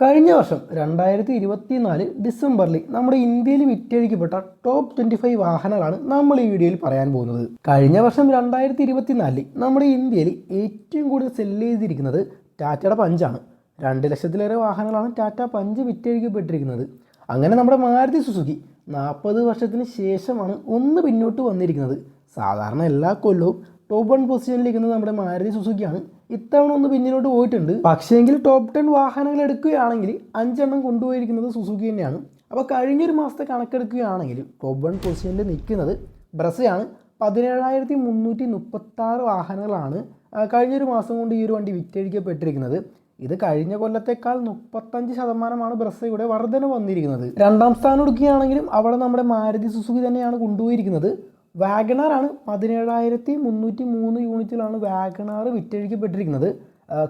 കഴിഞ്ഞ വർഷം രണ്ടായിരത്തി ഇരുപത്തി നാല് ഡിസംബറിൽ നമ്മുടെ ഇന്ത്യയിൽ വിറ്റഴിക്കപ്പെട്ട ടോപ്പ് ട്വന്റി ഫൈവ് വാഹനങ്ങളാണ് നമ്മൾ ഈ വീഡിയോയിൽ പറയാൻ പോകുന്നത്. കഴിഞ്ഞ വർഷം രണ്ടായിരത്തി ഇരുപത്തി നാലിൽ നമ്മുടെ ഇന്ത്യയിൽ ഏറ്റവും കൂടുതൽ സെല്ല് ചെയ്തിരിക്കുന്നത് ടാറ്റയുടെ പഞ്ചാണ് രണ്ട് ലക്ഷത്തിലേറെ വാഹനങ്ങളാണ് ടാറ്റ പഞ്ച് വിറ്റഴിക്കപ്പെട്ടിരിക്കുന്നത്. അങ്ങനെ നമ്മുടെ മാരുതി സുസുക്കി നാൽപ്പത് വർഷത്തിന് ശേഷമാണ് ഒന്ന് പിന്നോട്ട് വന്നിരിക്കുന്നത്. സാധാരണ എല്ലാ കൊല്ലവും ടോപ്പ് വൺ പൊസിഷനിലിരിക്കുന്നത് നമ്മുടെ മാരുതി സുസുക്കിയാണ്. ഇത്തവണ ഒന്ന് പിന്നിലോട്ട് പോയിട്ടുണ്ട്. പക്ഷേങ്കിൽ ടോപ്പ് ടെൻ വാഹനങ്ങൾ എടുക്കുകയാണെങ്കിൽ അഞ്ചെണ്ണം കൊണ്ടുപോയിരിക്കുന്നത് സുസുക്കി തന്നെയാണ്. അപ്പോൾ കഴിഞ്ഞൊരു മാസത്തെ കണക്കെടുക്കുകയാണെങ്കിൽ ടോപ്പ് വൺ പൊസിഷനിൽ നിൽക്കുന്നത് ബ്രസയാണ്. പതിനേഴായിരത്തി മുന്നൂറ്റി മുപ്പത്താറ് വാഹനങ്ങളാണ് കഴിഞ്ഞൊരു മാസം കൊണ്ട് ഈ ഒരു വണ്ടി വിറ്റഴിക്കപ്പെട്ടിരിക്കുന്നത്. ഇത് കഴിഞ്ഞ കൊല്ലത്തേക്കാൾ മുപ്പത്തഞ്ച് ശതമാനമാണ് ബ്രസയുടെ വർധന വന്നിരിക്കുന്നത്. രണ്ടാം സ്ഥാനം എടുക്കുകയാണെങ്കിലും അവിടെ നമ്മുടെ മാരുതി സുസുക്കി തന്നെയാണ് കൊണ്ടുപോയിരിക്കുന്നത്. വാഗണാറാണ് പതിനേഴായിരത്തി മുന്നൂറ്റി മൂന്ന് യൂണിറ്റിലാണ് വാഗണാർ വിറ്റഴിക്കപ്പെട്ടിരിക്കുന്നത്.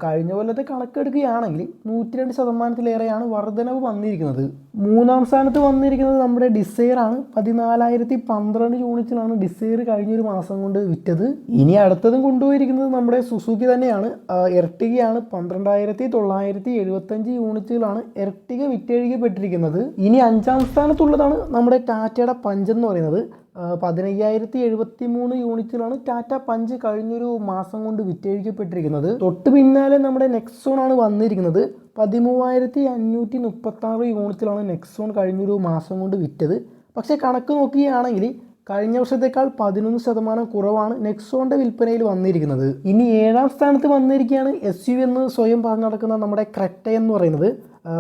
കഴിഞ്ഞ കൊല്ലത്തെ കണക്കെടുക്കുകയാണെങ്കിൽ നൂറ്റി രണ്ട് ശതമാനത്തിലേറെയാണ് വർധനവ് വന്നിരിക്കുന്നത്. മൂന്നാം സ്ഥാനത്ത് വന്നിരിക്കുന്നത് നമ്മുടെ ഡിസൈർ ആണ്. പതിനാലായിരത്തി പന്ത്രണ്ട് യൂണിറ്റിലാണ് ഡിസൈർ കഴിഞ്ഞൊരു മാസം കൊണ്ട് വിറ്റത്. ഇനി അടുത്തതും കൊണ്ടുപോയിരിക്കുന്നത് നമ്മുടെ സുസുക്കി തന്നെയാണ്. എർട്ടികയാണ് പന്ത്രണ്ടായിരത്തി തൊള്ളായിരത്തി എഴുപത്തഞ്ച് യൂണിറ്റുകളാണ് എർട്ടിക വിറ്റഴിക്കപ്പെട്ടിരിക്കുന്നത്. ഇനി അഞ്ചാം സ്ഥാനത്തുള്ളതാണ് നമ്മുടെ ടാറ്റയുടെ പഞ്ച് എന്ന് പറയുന്നത്. പതിനയ്യായിരത്തി എഴുപത്തി മൂന്ന് യൂണിറ്റിലാണ് ടാറ്റ പഞ്ച് കഴിഞ്ഞൊരു മാസം കൊണ്ട് വിറ്റഴിക്കപ്പെട്ടിരിക്കുന്നത്. തൊട്ട് പിന്നാലെ നമ്മുടെ നെക്സോൺ ആണ് വന്നിരിക്കുന്നത്. പതിമൂവായിരത്തി അഞ്ഞൂറ്റി മുപ്പത്തി ആറ് യൂണിറ്റിലാണ് നെക്സോൺ കഴിഞ്ഞൊരു മാസം കൊണ്ട് വിറ്റത്. പക്ഷേ കണക്ക് നോക്കുകയാണെങ്കിൽ കഴിഞ്ഞ വർഷത്തേക്കാൾ പതിനൊന്ന് ശതമാനം കുറവാണ് നെക്സോണിന്റെ വിൽപ്പനയിൽ വന്നിരിക്കുന്നത്. ഇനി ഏഴാം സ്ഥാനത്ത് വന്നിരിക്കുകയാണ് എസ് യു എന്ന് സ്വയം പറഞ്ഞു നടക്കുന്ന നമ്മുടെ ക്രെറ്റ എന്ന് പറയുന്നത്.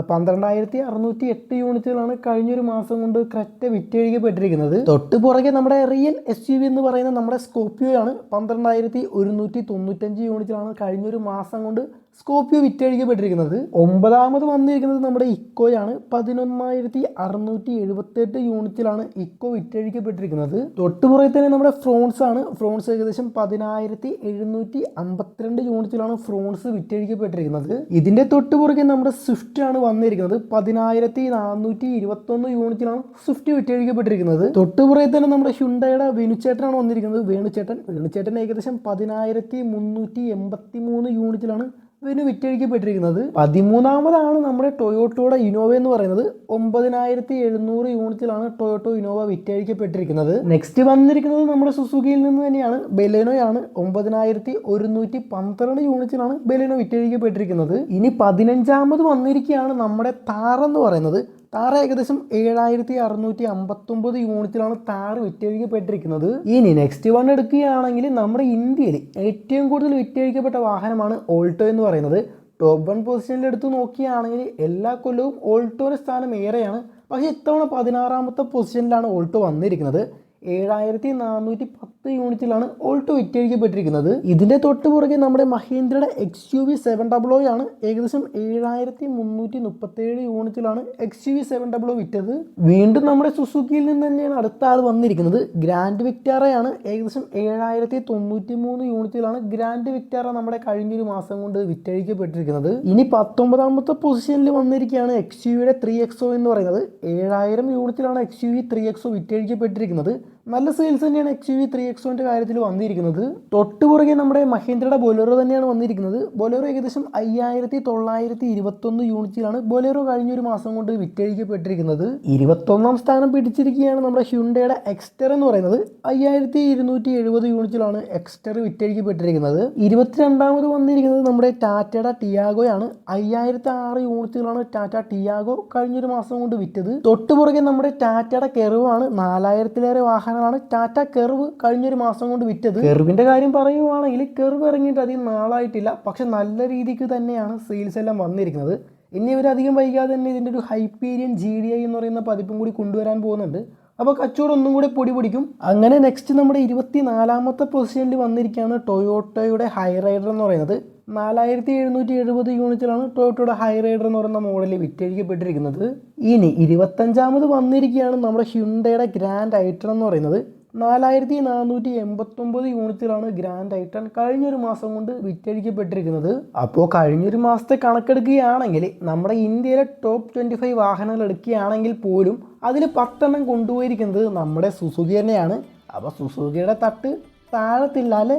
പന്ത്രണ്ടായിരത്തി അറുന്നൂറ്റി എട്ട് യൂണിറ്റുകളാണ് കഴിഞ്ഞൊരു മാസം കൊണ്ട് ക്രെറ്റ വിറ്റഴിക്കപ്പെട്ടിരിക്കുന്നത് തൊട്ട് പുറകെ നമ്മുടെ റിയൽ എസ് യു വി എന്ന് പറയുന്ന നമ്മുടെ സ്കോപ്പിയോ ആണ് പന്ത്രണ്ടായിരത്തി ഒരുന്നൂറ്റി തൊണ്ണൂറ്റഞ്ച് യൂണിറ്റിലാണ് കഴിഞ്ഞൊരു മാസം കൊണ്ട് സ്കോപ്പിയോ വിറ്റഴിക്കപ്പെട്ടിരിക്കുന്നത് ഒമ്പതാമത് വന്നിരിക്കുന്നത് നമ്മുടെ ഇക്കോയാണ്. പതിനൊന്നായിരത്തി അറുന്നൂറ്റി എഴുപത്തെട്ട് യൂണിറ്റിലാണ് ഇക്കോ വിറ്റഴിക്കപ്പെട്ടിരിക്കുന്നത്. തൊട്ടുപുറകെ തന്നെ നമ്മുടെ ഫ്രോൺസ് ആണ് ഫ്രോൺസ് ഏകദേശം പതിനായിരത്തി എഴുന്നൂറ്റി അമ്പത്തിരണ്ട് യൂണിറ്റിലാണ് ഫ്രോൺസ് വിറ്റഴിക്കപ്പെട്ടിരിക്കുന്നത്. ഇതിന്റെ തൊട്ടുപുറകെ നമ്മുടെ സ്വിഫ്റ്റ് ആണ് വന്നിരിക്കുന്നത്. പതിനായിരത്തി നാനൂറ്റി ഇരുപത്തൊന്ന് യൂണിറ്റിലാണ് സ്വിഫ്റ്റ് വിറ്റഴിക്കപ്പെട്ടിരിക്കുന്നത്. തൊട്ടുപുറകെ തന്നെ നമ്മുടെ ഹ്യുണ്ടയുടെ വേണുചേട്ടനാണ് വന്നിരിക്കുന്നത്. വേണുചേട്ടൻ. വേണുചേട്ടൻ ഏകദേശം പതിനായിരത്തി മുന്നൂറ്റി എൺപത്തി മൂന്ന് യൂണിറ്റിലാണ് ഇതിന് വിറ്റഴിക്കപ്പെട്ടിരിക്കുന്നത് പതിമൂന്നാമതാണ് നമ്മുടെ ടൊയോട്ടോയുടെ ഇനോവ എന്ന് പറയുന്നത്. ഒമ്പതിനായിരത്തി എഴുന്നൂറ് യൂണിറ്റിലാണ് ടൊയോട്ടോ ഇനോവ വിറ്റഴിക്കപ്പെട്ടിരിക്കുന്നത്. നെക്സ്റ്റ് വന്നിരിക്കുന്നത് നമ്മുടെ സുസുക്കിയിൽ നിന്ന് തന്നെയാണ്. ബെലേനോയാണ്. ഒമ്പതിനായിരത്തി ഒരുന്നൂറ്റി പന്ത്രണ്ട് യൂണിറ്റിലാണ് ബെലേനോ വിറ്റഴിക്കപ്പെട്ടിരിക്കുന്നത്. ഇനി പതിനഞ്ചാമത് വന്നിരിക്കുകയാണ് നമ്മുടെ താർ എന്ന് പറയുന്നത്. താർ ഏകദേശം ഏഴായിരത്തി അറുന്നൂറ്റി അമ്പത്തൊമ്പത് യൂണിറ്റിലാണ് താർ വിറ്റഴിക്കപ്പെട്ടിരിക്കുന്നത്. ഇനി നെക്സ്റ്റ് വൺ എടുക്കുകയാണെങ്കിൽ നമ്മുടെ ഇന്ത്യയിൽ ഏറ്റവും കൂടുതൽ വിറ്റഴിക്കപ്പെട്ട വാഹനമാണ് ഓൾട്ടോ എന്ന് പറയുന്നത്. ടോപ്പ് വൺ പൊസിഷനിൽ എടുത്ത് നോക്കുകയാണെങ്കിൽ എല്ലാ കൊല്ലവും ഓൾട്ടോയുടെ സ്ഥാനം ഏറെയാണ്. പക്ഷേ ഇത്തവണ പതിനാറാമത്തെ പൊസിഷനിലാണ് ഓൾട്ടോ വന്നിരിക്കുന്നത്. ഏഴായിരത്തി നാനൂറ്റി യൂണിറ്റിലാണ് ഓൾട്ടോ വിറ്റഴിക്കപ്പെട്ടിരിക്കുന്നത്. ഇതിന്റെ തൊട്ട് പുറകെ നമ്മുടെ മഹീന്ദ്രയുടെ X U V seven double ആണ് ഏകദേശം ഏഴായിരത്തി മുന്നൂറ്റി മുപ്പത്തേഴ് യൂണിറ്റിലാണ് X U V seven double വിറ്റത്. വീണ്ടും നമ്മുടെ സുസുക്കിയിൽ നിന്ന് തന്നെയാണ് അടുത്ത ആൾ വന്നിരിക്കുന്നത്. ഗ്രാൻഡ് വിക്ടാറയാണ് ഏകദേശം ഏഴായിരത്തി തൊണ്ണൂറ്റി മൂന്ന് യൂണിറ്റിലാണ് ഗ്രാൻഡ് വിക്ടാറ നമ്മുടെ കഴിഞ്ഞൊരു മാസം കൊണ്ട് വിറ്റഴിക്കപ്പെട്ടിരിക്കുന്നത്. ഇനി പത്തൊമ്പതാമത്തെ പൊസിഷനിൽ വന്നിരിക്കുകയാണ് എക്സ് യു വിയുടെ ത്രീ എക്സോ എന്ന് പറയുന്നത്. ഏഴായിരം യൂണിറ്റിലാണ് X U V three XO വിറ്റഴിക്കപ്പെട്ടിരിക്കുന്നത്. നല്ല സെയിൽസ് തന്നെയാണ് എക്സ് വി ത്രീ എക്സോന്റെ കാര്യത്തിൽ വന്നിരിക്കുന്നത്. തൊട്ട് പുറകെ നമ്മുടെ മഹീന്ദ്രയുടെ ബൊലേറോ തന്നെയാണ് വന്നിരിക്കുന്നത്. ബൊലേറോ ഏകദേശം അയ്യായിരത്തി തൊള്ളായിരത്തി ഇരുപത്തൊന്ന് യൂണിറ്റിലാണ് ബൊലേറോ കഴിഞ്ഞൊരു മാസം കൊണ്ട് വിറ്റഴിക്കപ്പെട്ടിരിക്കുന്നത്. ഇരുപത്തൊന്നാം സ്ഥാനം പിടിച്ചിരിക്കുകയാണ് നമ്മുടെ ഹ്യുണ്ടയുടെ എക്സ്റ്റർ എന്ന് പറയുന്നത്. അയ്യായിരത്തി ഇരുന്നൂറ്റി എഴുപത് യൂണിറ്റിലാണ് എക്സ്റ്റർ വിറ്റഴിക്കപ്പെട്ടിരിക്കുന്നത്. ഇരുപത്തിരണ്ടാമത് വന്നിരിക്കുന്നത് നമ്മുടെ ടാറ്റയുടെ ടിയാഗോയാണ് അയ്യായിരത്തി ആറ് യൂണിറ്റുകളാണ് ടാറ്റ ടിയാഗോ കഴിഞ്ഞൊരു മാസം കൊണ്ട് വിറ്റത്. തൊട്ടുപുറകെ നമ്മുടെ ടാറ്റയുടെ കെറിവാണ് നാലായിരത്തിലേറെ വാഹനങ്ങളാണ് ടാറ്റ കെറിവ് കഴിഞ്ഞൊരു മാസം കൊണ്ട് വിറ്റത്. കെറിവിന്റെ കാര്യം പറയുവാണെങ്കിൽ കെറിവ് ഇറങ്ങിയിട്ട് അധികം നാളായിട്ടില്ല. പക്ഷെ നല്ല രീതിക്ക് തന്നെയാണ് സെയിൽസ് എല്ലാം വന്നിരിക്കുന്നത്. ഇനി ഇവരധികം വൈകാതെ തന്നെ ഇതിന്റെ ഒരു ഹൈപ്പീരിയൻ ജി ഡി ഐ എന്ന് പറയുന്ന പതിപ്പും കൂടി കൊണ്ടുവരാൻ പോകുന്നുണ്ട്. അപ്പോൾ കച്ചവടം ഒന്നും കൂടി പൊടി പിടിക്കും. അങ്ങനെ നെക്സ്റ്റ് നമ്മുടെ ഇരുപത്തി നാലാമത്തെ പൊസിഷനിൽ വന്നിരിക്കുകയാണ് ടൊയോട്ടോയുടെ ഹൈ റൈഡർ എന്ന് പറയുന്നത്. നാലായിരത്തി എഴുന്നൂറ്റി എഴുപത് യൂണിറ്റിലാണ് ടൊയോട്ടോയുടെ ഹൈ റൈഡർ എന്ന് പറയുന്ന മോഡൽ വിറ്റഴിക്കപ്പെട്ടിരിക്കുന്നത്. ഇനി ഇരുപത്തഞ്ചാമത് വന്നിരിക്കുകയാണ് നമ്മുടെ ഹ്യുണ്ടയുടെ ഗ്രാൻഡ് ഐറ്റൺ എന്ന് പറയുന്നത്. നാലായിരത്തി നാനൂറ്റി എൺപത്തൊമ്പത് യൂണിറ്റിലാണ് ഗ്രാൻഡ് ഐറ്റൺ കഴിഞ്ഞൊരു മാസം കൊണ്ട് വിറ്റഴിക്കപ്പെട്ടിരിക്കുന്നത്. അപ്പോൾ കഴിഞ്ഞൊരു മാസത്തെ കണക്കെടുക്കുകയാണെങ്കിൽ നമ്മുടെ ഇന്ത്യയിലെ ടോപ്പ് ട്വന്റി ഫൈവ് വാഹനങ്ങൾ എടുക്കുകയാണെങ്കിൽ പോലും അതിൽ പത്തെണ്ണം കൊണ്ടുപോയിരിക്കുന്നത് നമ്മുടെ സുസുഖി തന്നെയാണ്. അപ്പോൾ സുസുഖിയുടെ തട്ട് താഴത്തില്ല അല്ലേ